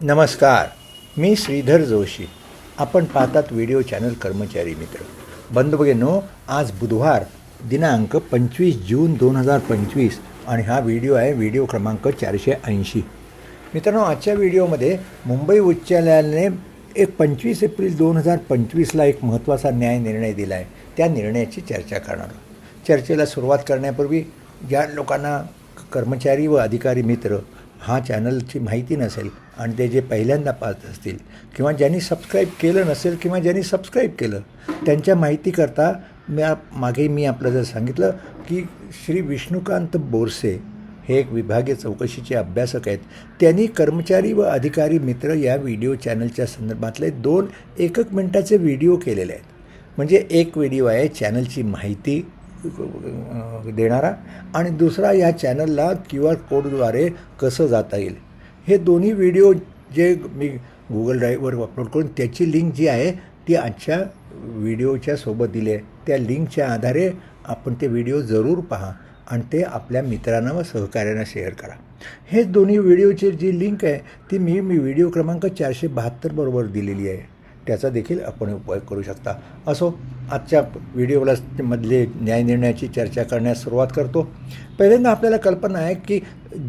नमस्कार मी श्रीधर जोशी. आपण पाहतात व्हिडिओ चॅनल कर्मचारी मित्र. बंधू आज बुधवार दिनांक पंचवीस जून दोन हजार पंचवीस आणि हा व्हिडिओ आहे व्हिडिओ क्रमांक चारशे ऐंशी. मित्रांनो आजच्या व्हिडिओमध्ये मुंबई उच्च न्यायालयाने एक पंचवीस एप्रिल दोन हजार पंचवीसला एक महत्त्वाचा न्याय निर्णय दिला आहे त्या निर्णयाची चर्चा करणार आहोत. चर्चेला सुरुवात करण्यापूर्वी ज्या लोकांना कर्मचारी व अधिकारी मित्र हा चॅनलची माहिती नसेल आणि ते जे पहिल्यांदा पाहत असतील किंवा ज्यांनी सबस्क्राईब केलं नसेल किंवा ज्यांनी सबस्क्राईब केलं त्यांच्या माहितीकरता मी मागे मी आपलं जर सांगितलं की श्री विष्णुकांत बोरसे हे एक विभागीय चौकशीचे अभ्यासक आहेत. त्यांनी कर्मचारी व अधिकारी मित्र या व्हिडिओ चॅनलच्या संदर्भातले दोन एकक मिनटाचे व्हिडिओ केलेले आहेत. म्हणजे एक व्हिडिओ आहे चॅनलची माहिती देणारा. आणि दुसरा या चॅनलला क्यू आर कोडद्वारे कसं जाता येईल. हे दोन्ही व्हिडिओ जे मी गुगल ड्राईव्हवर अपलोड करून त्याची लिंक जी आहे ती आजच्या व्हिडिओच्या सोबत दिली आहे. त्या लिंकच्या आधारे आपण ते व्हिडिओ जरूर पहा आणि ते आपल्या मित्रांना व सहकार्यांना शेअर करा. हे दोन्ही व्हिडिओची जी लिंक आहे ती मी मी व्हिडिओ क्रमांक चारशे बहात्तर बरोबर दिलेली आहे. त्याचा देखील आपण उपयोग करू शकता. असो आजच्या व्हिडिओला मधले न्यायनिर्णयाची चर्चा करण्यास सुरुवात करतो. पहिल्यांदा आपल्याला कल्पना आहे की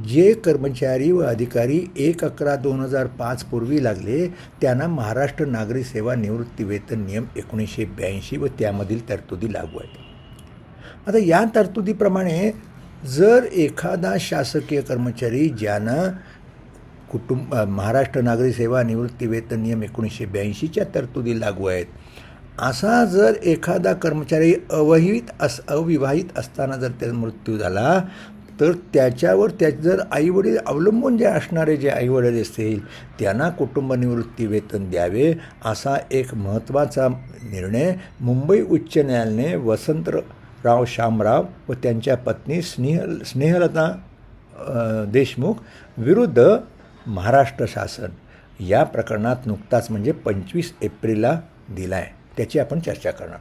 जे कर्मचारी व अधिकारी एक अकरा दोन हजार पाच पूर्वी लागले त्यांना महाराष्ट्र नागरी सेवा निवृत्ती वेतन नियम एकोणीसशे ब्याऐंशी व त्यामधील तरतुदी लागू आहेत. आता या तरतुदीप्रमाणे जर एखादा शासकीय कर्मचारी ज्यानं कुटुंब महाराष्ट्र नागरी सेवा निवृत्ती वेतन नियम एकोणीसशे ब्याऐंशीच्या तरतुदी लागू आहेत. असा जर एखादा कर्मचारी अवहित अस अविवाहित असताना जर त्याचा मृत्यू झाला तर त्याच्यावर त्या जर आईवडील अवलंबून जे असणारे जे आईवडील असतील त्यांना कुटुंब निवृत्ती वेतन द्यावे असा एक महत्त्वाचा निर्णय मुंबई उच्च न्यायालयाने वसंतराव शामराव व त्यांच्या पत्नी स्नेहल स्नेहलता देशमुख विरुद्ध महाराष्ट्र शासन या प्रकरणात नुकताच म्हणजे पंचवीस एप्रिलला दिला आहे त्याची आपण चर्चा करणार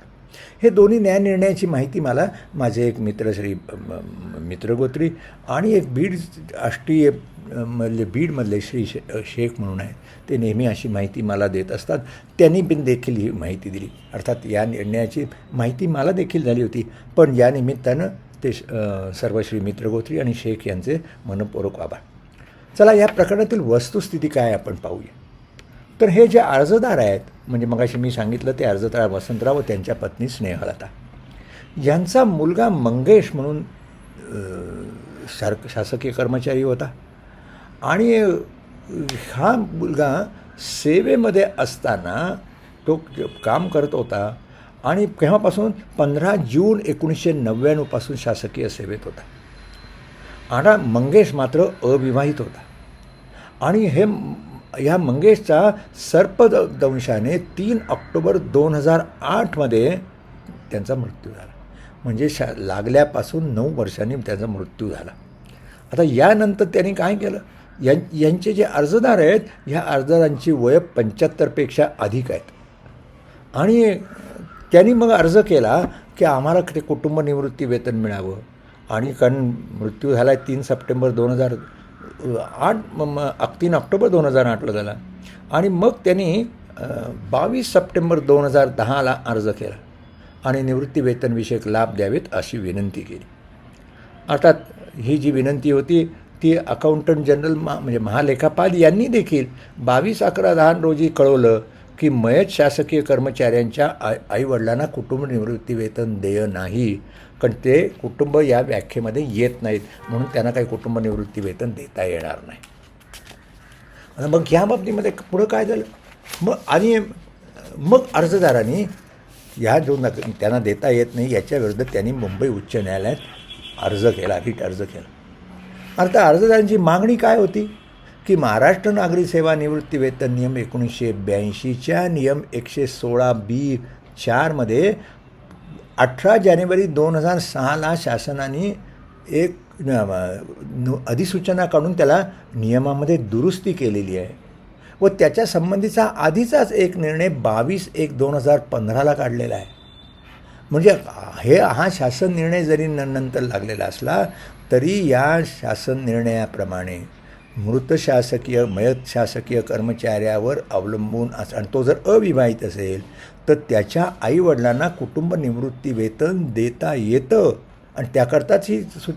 हे दोन्ही न्यायनिर्णयाची माहिती मला माझे एक मित्र श्री मित्रगोत्री आणि एक बीड आष्टीय मधले बीडमधले श्री शे शेख म्हणून आहेत. ते नेहमी अशी माहिती मला देत असतात. त्यांनी पण देखील ही माहिती दिली. अर्थात या निर्णयाची माहिती मला देखील झाली होती. पण या निमित्तानं ते सर्व श्री मित्रगोत्री आणि शेख यांचे मनपूर्वक आभार. चला या प्रकरणातील वस्तुस्थिती काय आपण पाहूया. तर हे जे अर्जदार आहेत म्हणजे मगाशी मी सांगितलं ते अर्जदार वसंतराव व त्यांच्या पत्नी स्नेहलता. यांचा मुलगा मंगेश म्हणून शार शासकीय कर्मचारी होता. आणि हा मुलगा सेवेमध्ये असताना तो काम करत होता आणि केव्हापासून पंधरा जून एकोणीसशे नव्याण्णवपासून शासकीय सेवेत होता. आणि मंगेश मात्र अविवाहित होता. आणि हे ह्या मंगेशचा सर्पदंशाने तीन ऑक्टोबर दोन हजार आठमध्ये त्यांचा मृत्यू झाला. म्हणजे शा लागल्यापासून नऊ वर्षांनी त्यांचा मृत्यू झाला. आता यानंतर त्यांनी काय केलं? यां यांचे जे अर्जदार आहेत ह्या अर्जदारांची वय पंच्याहत्तरपेक्षा अधिक आहेत. आणि त्यांनी मग अर्ज केला की आम्हाला ते कुटुंब निवृत्ती वेतन मिळावं. आणि कारण मृत्यू झाला आहे तीन सप्टेंबर दोन हजार आठ म- तीन ऑक्टोबर दोन हजार आठला झाला. आणि मग त्यांनी बावीस सप्टेंबर दोन हजार दहाला अर्ज केला आणि निवृत्ती वेतनविषयक लाभ द्यावेत अशी विनंती केली. अर्थात ही जी विनंती होती ती अकाउंटंट जनरल मा म्हणजे महालेखापाल यांनी देखील बावीस अकरा दहा रोजी कळवलं की मयत शासकीय कर्मचाऱ्यांच्या आई आईवडिलांना कुटुंब निवृत्तीवेतन देय नाही. कारण ते कुटुंब या व्याख्येमध्ये येत नाहीत. म्हणून त्यांना काही कुटुंब निवृत्तीवेतन देता येणार नाही. मग ह्या बाबतीमध्ये पुढं काय झालं? मग आणि मग अर्जदारांनी ह्या जो नक त्यांना देता येत नाही याच्या विरुद्ध त्यांनी मुंबई उच्च न्यायालयात अर्ज केला रिट अर्ज केला. आता अर्जदारांची मागणी काय होती? की महाराष्ट्र नागरी सेवा निवृत्ती वेतन नियम एकोणीसशे ब्याऐंशीच्या नियम एकशे सोळा बी चारमध्ये अठरा जानेवारी दोन हजार सहाला शासनाने एक नु- अधिसूचना काढून त्याला नियमामध्ये दुरुस्ती केलेली आहे. व त्याच्या संबंधीचा आधीचाच एक निर्णय बावीस एक दोन हजार पंधराला काढलेला आहे. म्हणजे हे हा शासन निर्णय जरी न नंतर लागलेला असला तरी या शासन निर्णयाप्रमाणे मृत शासकीय मयत शासकीय कर्मचाऱ्यावर अवलंबून अस आणि तो जर अविवाहित असेल तर त्याच्या आईवडिलांना कुटुंब निवृत्ती वेतन देता येतं. आणि त्याकरताच ही सु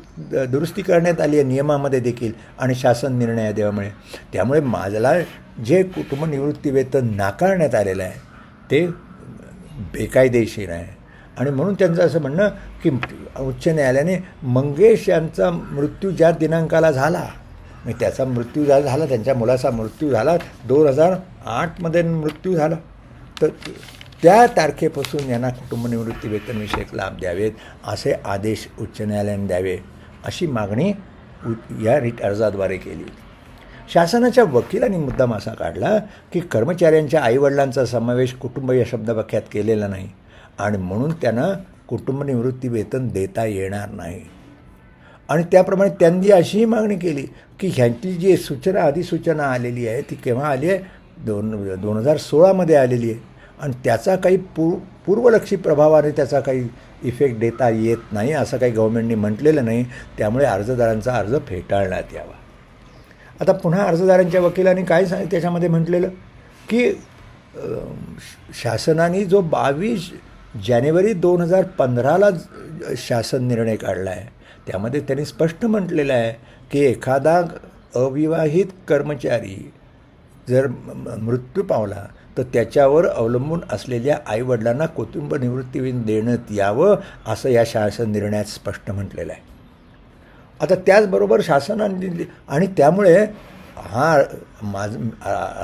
दुरुस्ती करण्यात आली आहे नियमामध्ये देखील आणि शासन निर्णय देवामुळे. त्यामुळे माझला जे कुटुंब निवृत्ती वेतन नाकारण्यात आलेलं आहे ते बेकायदेशीर आहे. आणि म्हणून त्यांचं असं म्हणणं की उच्च न्यायालयाने मंगेश यांचा मृत्यू ज्या दिनांकाला झाला मग त्याचा मृत्यू झाला झाला त्यांच्या मुलाचा मृत्यू झाला. दोन हजार आठमध्ये मृत्यू झाला. तर त्या तारखेपासून यांना कुटुंब निवृत्ती वेतनविषयक लाभ द्यावेत असे आदेश उच्च न्यायालयाने द्यावे अशी मागणी उ- या रिट अर्जाद्वारे केली. शासनाच्या वकिलांनी मुद्दाम असा काढला की कर्मचाऱ्यांच्या आईवडिलांचा समावेश कुटुंब या शब्दवाक्यात केलेला नाही आणि म्हणून त्यांना कुटुंब निवृत्ती वेतन देता येणार नाही. आणि त्याप्रमाणे त्यांनी अशीही मागणी केली की ह्यांची जी सूचना अधिसूचना आलेली आहे ती केव्हा आली आहे? दोन दोन हजार सोळामध्ये आलेली आहे. आणि त्याचा काही पूर पूर्वलक्षी प्रभावाने त्याचा काही इफेक्ट देता येत नाही असं काही गव्हर्नमेंटने म्हटलेलं नाही. त्यामुळे अर्जदारांचा अर्ज फेटाळण्यात यावा. आता पुन्हा अर्जदारांच्या वकिलांनी काय सांग त्याच्यामध्ये म्हटलेलं? की शासनाने जो बावीस जानेवारी दोन हजार पंधराला शासन निर्णय काढला आहे त्यामध्ये त्यांनी स्पष्ट म्हटलेलं आहे की एखादा अविवाहित कर्मचारी जर मृत्यू पावला तर त्याच्यावर अवलंबून असलेल्या आईवडिलांना कुटुंब निवृत्ती देण्यात यावं असं या शासन निर्णयात स्पष्ट म्हटलेलं आहे. आता त्याचबरोबर शासनाने दिली- आणि त्यामुळे हा माझ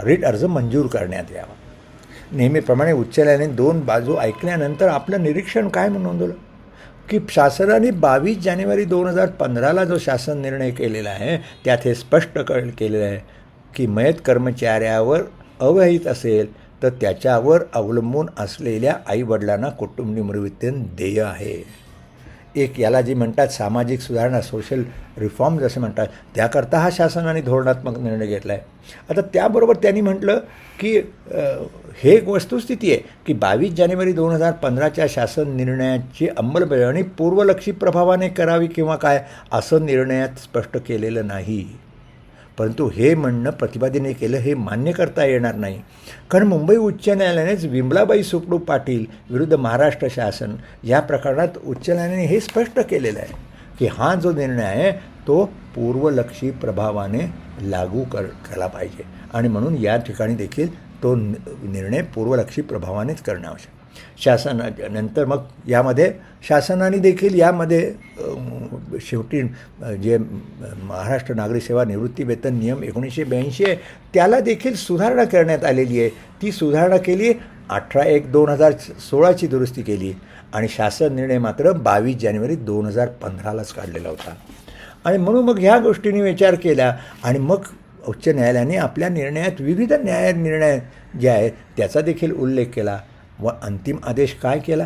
रिट अर्ज मंजूर करण्यात यावा. नेहमीप्रमाणे उच्च न्यायालयाने दोन बाजू ऐकल्यानंतर आपलं निरीक्षण काय म्हणून नोंदवलं की शासनाने बावीस जानेवारी दोन हजार पंधराला जो शासन निर्णय केलेला आहे त्यात हे स्पष्ट क केलेलं आहे की मयत कर्मचाऱ्यावर अवहित असेल तर त्याच्यावर अवलंबून असलेल्या आईवडिलांना कुटुंब निवृत्तीन देय आहे. एक याला जी म्हणतात सामाजिक सुधारणा सोशल रिफॉर्म जसे म्हणतात त्याकरता हा शासनाने धोरणात्मक निर्णय घेतला आहे आता त्याबरोबर त्यांनी म्हटलं की हे एक वस्तुस्थिती आहे की बावीस जानेवारी दोन हजार पंधराच्या शासन निर्णयाची अंमलबजावणी पूर्वलक्षी प्रभावाने करावी किंवा काय असं निर्णयात स्पष्ट केलेलं नाही. परंतु हे म्हणणं प्रतिपादने केलं हे मान्य करता येणार नाही. कारण मुंबई उच्च न्यायालयानेच विमलाबाई सुपडू पाटील विरुद्ध महाराष्ट्र शासन या प्रकरणात उच्च न्यायालयाने हे स्पष्ट केलेलं आहे की हा जो निर्णय आहे तो पूर्वलक्षी प्रभावाने लागू कर केला पाहिजे. आणि म्हणून या ठिकाणी देखील तो निर्णय पूर्वलक्षी प्रभावानेच करणं आवश्यक शासना नंतर मग यामध्ये शासनाने देखील यामध्ये शेवटी जे महाराष्ट्र नागरिक सेवा निवृत्ती वेतन नियम एकोणीसशे ब्याऐंशी आहे त्याला देखील सुधारणा करण्यात आलेली आहे. ती सुधारणा केली अठरा एक दोन हजार सोळाची दुरुस्ती केली आणि शासन निर्णय मात्र बावीस जानेवारी दोन हजार पंधरालाच काढलेला होता. आणि म्हणून मग ह्या गोष्टींनी विचार केला आणि मग उच्च न्यायालयाने आपल्या निर्णयात विविध न्याय निर्णय जे आहेत त्याचा देखील उल्लेख केला. व अंतिम आदेश काय केला?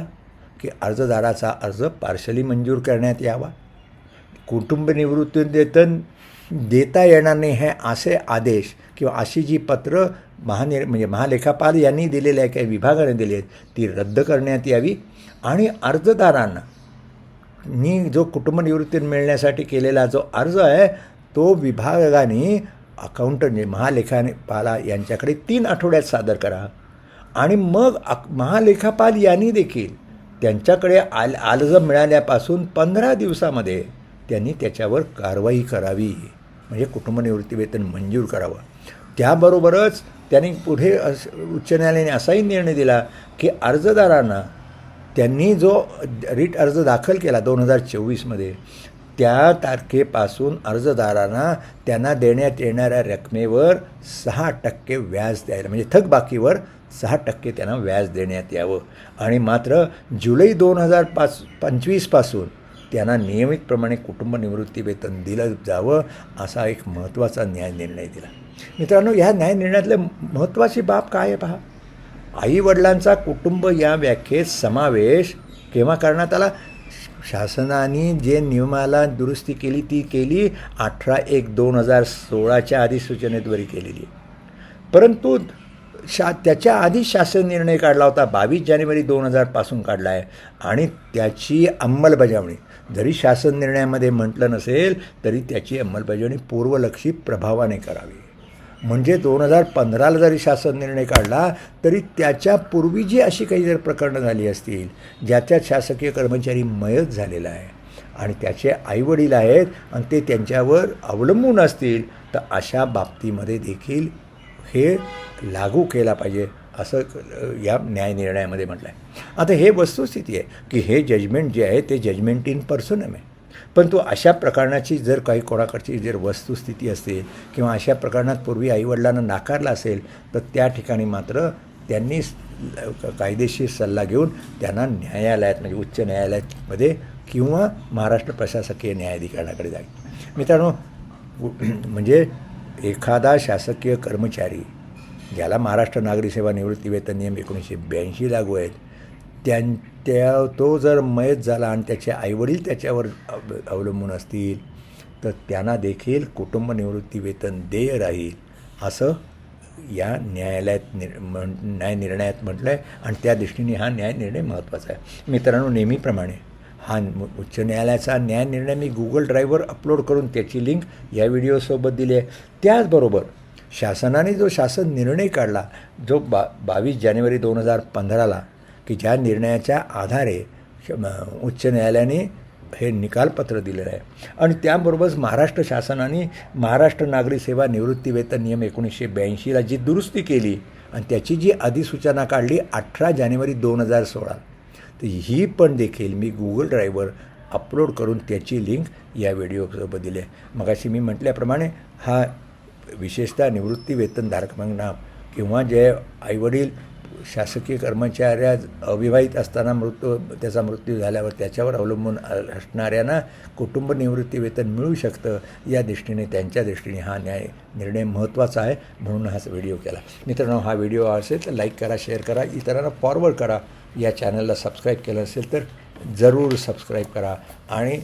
की अर्जदाराचा अर्ज पार्शली मंजूर करण्यात यावा. कुटुंब वेतन देता येणार नाही हे असे आदेश किंवा अशी जी पत्र महानि म्हणजे महालेखापाल यांनी दिलेल्या आहे काही विभागाने दिली आहेत ती रद्द करण्यात यावी आणि अर्जदारांना नी जो कुटुंब निवृत्ती मिळण्यासाठी केलेला जो अर्ज आहे तो विभागाने अकाउंटंट महालेखापाला महालेखाने पाला यांच्याकडे तीन आठवड्यात सादर करा. आणि मग अक महालेखापाल यांनी देखील त्यांच्याकडे आल अर्ज मिळाल्यापासून पंधरा दिवसामध्ये त्यांनी त्याच्यावर कारवाई करावी. म्हणजे कुटुंब निवृत्ती वेतन मंजूर करावं. त्याबरोबरच त्यांनी पुढे उच्च न्यायालयाने असाही निर्णय दिला की अर्जदारांना त्यांनी जो रिट अर्ज दाखल केला दोन हजार चोवीसमध्ये त्या तारखेपासून अर्जदारांना त्यांना देण्यात येणाऱ्या रकमेवर सहा टक्के व्याज द्यायला म्हणजे थकबाकीवर सहा टक्के त्यांना व्याज देण्यात यावं. आणि मात्र जुलै दोन हजार पाच पंचवीसपासून त्यांना नियमितप्रमाणे कुटुंब निवृत्ती वेतन दिलं जावं असा एक महत्त्वाचा न्याय निर्णय दिला. मित्रांनो ह्या न्याय निर्णयातले महत्त्वाची बाब काय आहे पहा. आईवडिलांचा कुटुंब या व्याख्येत समावेश केव्हा करण्यात आला? शासनाने जे नियमाला दुरुस्ती केली ती केली अठरा एक दोन हजार सोळाच्या अधिसूचनेद्वारे केलेली. परंतु शा त्याच्या आधी शासन निर्णय काढला होता. बावीस जानेवारी दोन हजारपासून काढला आहे आणि त्याची अंमलबजावणी जरी शासन निर्णयामध्ये म्हटलं नसेल तरी त्याची अंमलबजावणी पूर्वलक्षी प्रभावाने करावी. म्हणजे दोन हजार पंधराला जरी शासन निर्णय काढला तरी त्याच्या पूर्वी जी अशी काही जर प्रकरणं झाली असतील ज्याच्यात शासकीय कर्मचारी मयत झालेला आहे आणि त्याचे आईवडील आहेत आणि ते त्यांच्यावर अवलंबून असतील तर अशा बाबतीमध्ये देखील हे लागू केला पाहिजे असं या न्याय निर्णयामध्ये म्हटलं आहे आता हे वस्तुस्थिती आहे की हे जजमेंट जे आहे ते जजमेंट इन पर्सनम आहे. पण तो अशा प्रकरणाची जर काही कोणाकडची जर वस्तुस्थिती असेल किंवा अशा प्रकरणात पूर्वी आईवडिलांना नाकारला असेल तर त्या ठिकाणी मात्र त्यांनी कायदेशीर सल्ला घेऊन त्यांना न्यायालयात म्हणजे उच्च न्यायालयामध्ये किंवा महाराष्ट्र प्रशासकीय न्यायाधिकरणाकडे जाईल. मित्रांनो म्हणजे एखादा शासकीय कर्मचारी ज्याला महाराष्ट्र नागरी सेवा निवृत्ती वेतन नियम एकोणीसशे ब्याऐंशी लागू आहेत त्यां त्या तो जर मयत झाला आणि त्याचे आईवडील त्याच्यावर अव अवलंबून असतील तर त्यांना देखील कुटुंब निवृत्ती वेतन देय राहील असं या न्यायालयात निर म्हण न्याय निर्णयात म्हटलं आहे आणि त्या दृष्टीने हा न्याय निर्णय महत्त्वाचा आहे. मित्रांनो नेहमीप्रमाणे हा उच्च न्यायालयाचा न्याय निर्णय मी गुगल ड्राईव्हवर अपलोड करून त्याची लिंक या व्हिडिओसोबत दिली आहे. त्याचबरोबर शासनाने जो शासन निर्णय काढला जो बा बावीस जानेवारी दोन हजार पंधराला की ज्या निर्णयाच्या आधारे श- उच्च न्यायालयाने हे निकालपत्र दिलेलं आहे. आणि त्याबरोबरच महाराष्ट्र शासनाने महाराष्ट्र नागरी सेवा निवृत्तीवेतन नियम एकोणीसशे ब्याऐंशीला जी दुरुस्ती केली आणि त्याची जी अधिसूचना काढली अठरा जानेवारी दोन हजार सोळा. तर ही पण देखील मी गुगल ड्राईव्हवर अपलोड करून त्याची लिंक या व्हिडिओसोबत दिली आहे. मगाशी मी म्हटल्याप्रमाणे हा विशेषतः निवृत्ती वेतनधारकांना किंवा जे आईवडील शासकीय कर्मचाऱ्या अविवाहित असताना मृत्यू त्याचा मृत्यू झाल्यावर त्याच्यावर अवलंबून असणाऱ्यांना कुटुंब निवृत्ती वेतन मिळू शकतं या दृष्टीने त्यांच्या दृष्टीने हा न्याय निर्णय महत्त्वाचा आहे म्हणून हाच व्हिडिओ केला. मित्रांनो हा व्हिडिओ असेल तर लाईक करा शेअर करा इतरांना फॉरवर्ड करा. या चॅनलला सबस्क्राईब केलं असेल तर जरूर सबस्क्राईब करा आणि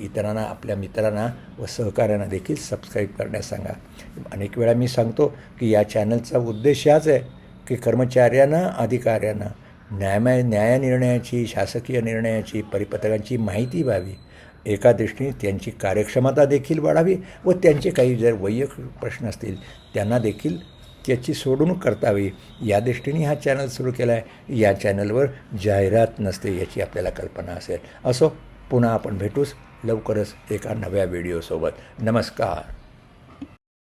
इतरांना आपल्या मित्रांना व सहकाऱ्यांना देखील सबस्क्राईब करण्यास सांगा. अनेक वेळा मी सांगतो की या चॅनलचा उद्देश हाच आहे की कर्मचाऱ्यांना अधिकाऱ्यांना न्यायमय न्याय निर्णयाची शासकीय निर्णयाची परिपत्रकांची माहिती व्हावी. एका दृष्टीने त्यांची कार्यक्षमता देखील वाढावी व त्यांचे काही जर वैयक्तिक प्रश्न असतील त्यांना देखील त्याची सोडवणूक करतावी. या दृष्टीने हा चॅनल सुरू केला आहे या चॅनलवर जाहिरात नसते याची आपल्याला कल्पना असेल. असो पुन्हा आपण भेटूच लवकरच एका नव्या व्हिडिओसोबत नमस्कार.